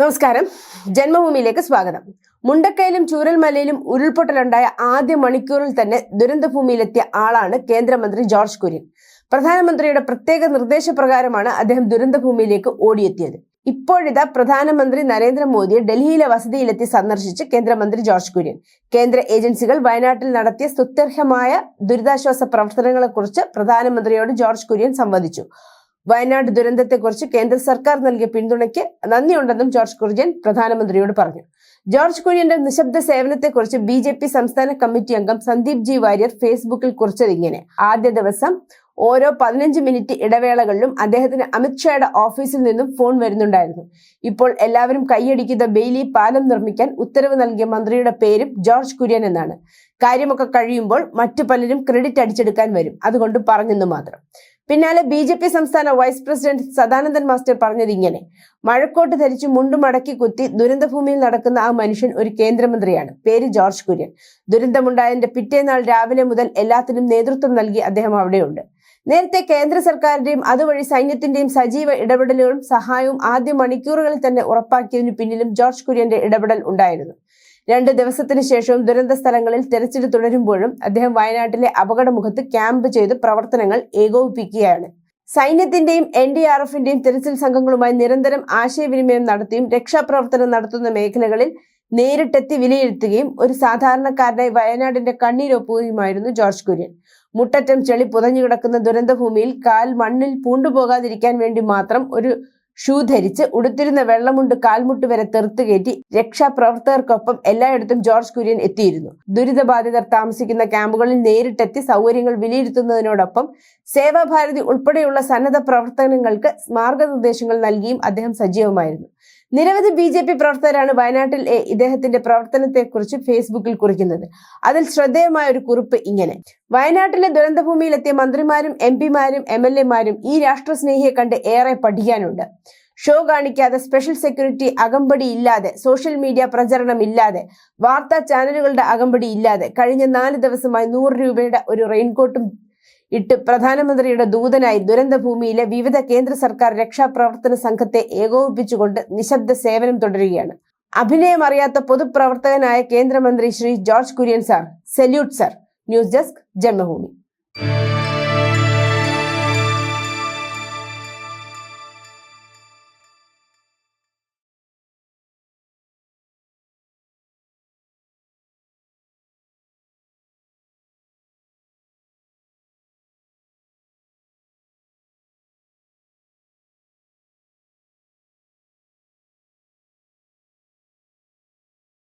നമസ്കാരം. ജന്മഭൂമിയിലേക്ക് സ്വാഗതം. മുണ്ടക്കയിലും ചൂരൽമലയിലും ഉരുൾപൊട്ടലുണ്ടായ ആദ്യ മണിക്കൂറിൽ തന്നെ ദുരന്തഭൂമിയിലെത്തിയ ആളാണ് കേന്ദ്രമന്ത്രി ജോർജ് കുര്യൻ. പ്രധാനമന്ത്രിയുടെ പ്രത്യേക നിർദ്ദേശപ്രകാരമാണ് അദ്ദേഹം ദുരന്തഭൂമിയിലേക്ക് ഓടിയെത്തിയത്. ഇപ്പോഴിതാ പ്രധാനമന്ത്രി നരേന്ദ്രമോദിയെ ഡൽഹിയിലെ വസതിയിലെത്തി സന്ദർശിച്ച് കേന്ദ്രമന്ത്രി ജോർജ് കുര്യൻ. കേന്ദ്ര ഏജൻസികൾ വയനാട്ടിൽ നടത്തിയ സ്തുത്യർഹമായ ദുരിതാശ്വാസ പ്രവർത്തനങ്ങളെക്കുറിച്ച് പ്രധാനമന്ത്രിയോട് ജോർജ് കുര്യൻ സംവദിച്ചു. വയനാട് ദുരന്തത്തെക്കുറിച്ച് കേന്ദ്ര സർക്കാർ നൽകിയ പിന്തുണയ്ക്ക് നന്ദിയുണ്ടെന്നും ജോർജ് കുര്യൻ പ്രധാനമന്ത്രിയോട് പറഞ്ഞു. ജോർജ് കുര്യന്റെ നിശബ്ദ സേവനത്തെക്കുറിച്ച് ബി ജെ പി സംസ്ഥാന കമ്മിറ്റി അംഗം സന്ദീപ് ജി വാര്യർ ഫേസ്ബുക്കിൽ കുറിച്ചത് ഇങ്ങനെ. ആദ്യ ദിവസം ഓരോ പതിനഞ്ച് മിനിറ്റ് ഇടവേളകളിലും അദ്ദേഹത്തിന് അമിത്ഷായുടെ ഓഫീസിൽ നിന്നും ഫോൺ വരുന്നുണ്ടായിരുന്നു. ഇപ്പോൾ എല്ലാവരും കൈയടിക്കുന്ന ബെയിലി പാലം നിർമ്മിക്കാൻ ഉത്തരവ് നൽകിയ മന്ത്രിയുടെ പേരും ജോർജ് കുര്യൻ എന്നാണ്. കാര്യമൊക്കെ കഴിയുമ്പോൾ മറ്റു പലരും ക്രെഡിറ്റ് അടിച്ചെടുക്കാൻ വരും. അതുകൊണ്ട് പറഞ്ഞെന്ന് മാത്രം. പിന്നാലെ ബി ജെ പി സംസ്ഥാന വൈസ് പ്രസിഡന്റ് സദാനന്ദൻ മാസ്റ്റർ പറഞ്ഞത് ഇങ്ങനെ. മഴക്കോട്ട് ധരിച്ച് മുണ്ടു മടക്കി കുത്തി ദുരന്തഭൂമിയിൽ നടക്കുന്ന ആ മനുഷ്യൻ ഒരു കേന്ദ്രമന്ത്രിയാണ്. പേര് ജോർജ് കുര്യൻ. ദുരന്തമുണ്ടായതിന്റെ പിറ്റേനാൾ രാവിലെ മുതൽ എല്ലാത്തിനും നേതൃത്വം നൽകി അദ്ദേഹം അവിടെയുണ്ട്. നേരത്തെ കേന്ദ്ര സർക്കാരിന്റെയും അതുവഴി സൈന്യത്തിന്റെയും സജീവ ഇടപെടലുകളും സഹായവും ആദ്യ മണിക്കൂറുകളിൽ തന്നെ ഉറപ്പാക്കിയതിനു പിന്നിലും ജോർജ് കുര്യന്റെ ഇടപെടൽ ഉണ്ടായിരുന്നു. രണ്ട് ദിവസത്തിനു ശേഷവും ദുരന്ത സ്ഥലങ്ങളിൽ തെരച്ചിൽ തുടരുമ്പോഴും അദ്ദേഹം വയനാട്ടിലെ അപകടമുഖത്ത് ക്യാമ്പ് ചെയ്ത് പ്രവർത്തനങ്ങൾ ഏകോപിപ്പിക്കുകയാണ്. സൈന്യത്തിന്റെയും എൻ ഡി ആർ എഫിന്റെയും തെരച്ചിൽ സംഘങ്ങളുമായി നിരന്തരം ആശയവിനിമയം നടത്തിയും രക്ഷാപ്രവർത്തനം നടത്തുന്ന മേഖലകളിൽ നേരിട്ടെത്തി വിലയിരുത്തുകയും ഒരു സാധാരണക്കാരനായി വയനാടിന്റെ കണ്ണീരൊപ്പുകയുമായിരുന്നു ജോർജ് കുര്യൻ. മുട്ടറ്റം ചെളി പുതഞ്ഞുകിടക്കുന്ന ദുരന്തഭൂമിയിൽ കാൽ മണ്ണിൽ പൂണ്ടുപോകാതിരിക്കാൻ വേണ്ടി മാത്രം ഒരു ഷൂ ധരിച്ച് ഉടുത്തിരുന്ന വെള്ളമുണ്ട് കാൽമുട്ട് വരെ തെറുത്തു കയറ്റി രക്ഷാപ്രവർത്തകർക്കൊപ്പം എല്ലായിടത്തും ജോർജ് കുര്യൻ എത്തിയിരുന്നു. ദുരിതബാധിതർ താമസിക്കുന്ന ക്യാമ്പുകളിൽ നേരിട്ടെത്തി സൗകര്യങ്ങൾ വിലയിരുത്തുന്നതിനോടൊപ്പം സേവാഭാരതി ഉൾപ്പെടെയുള്ള സന്നദ്ധ പ്രവർത്തനങ്ങൾക്ക് മാർഗനിർദ്ദേശങ്ങൾ നൽകിയും അദ്ദേഹം സജീവമായിരുന്നു. നിരവധി ബി ജെ പി പ്രവർത്തകരാണ് വയനാട്ടിൽ ഇദ്ദേഹത്തിന്റെ പ്രവർത്തനത്തെക്കുറിച്ച് ഫേസ്ബുക്കിൽ കുറിക്കുന്നത്. അതിൽ ശ്രദ്ധേയമായ ഒരു കുറിപ്പ് ഇങ്ങനെ. വയനാട്ടിലെ ദുരന്തഭൂമിയിലെത്തിയ മന്ത്രിമാരും എം പിമാരും എം എൽ എമാരും ഈ രാഷ്ട്രസ്നേഹിയെ കണ്ട് ഏറെ പഠിക്കാനുണ്ട്. ഷോ കാണിക്കാതെ സ്പെഷ്യൽ സെക്യൂരിറ്റി അകമ്പടി ഇല്ലാതെ സോഷ്യൽ മീഡിയ പ്രചരണം ഇല്ലാതെ വാർത്താ ചാനലുകളുടെ അകമ്പടി ഇല്ലാതെ കഴിഞ്ഞ നാല് ദിവസമായി നൂറ് രൂപയുടെ ഒരു റെയിൻകോട്ടും ഇട്ട് പ്രധാനമന്ത്രിയുടെ ദൂതനായി ദുരന്തഭൂമിയിലെ വിവിധ കേന്ദ്ര സർക്കാർ രക്ഷാപ്രവർത്തന സംഘത്തെ ഏകോപിപ്പിച്ചുകൊണ്ട് നിശബ്ദ സേവനം തുടരുകയാണ്. അഭിനയമറിയാത്ത പൊതുപ്രവർത്തകനായ കേന്ദ്രമന്ത്രി Shri George Kurian sir salute sir. News desk Janmabhumi.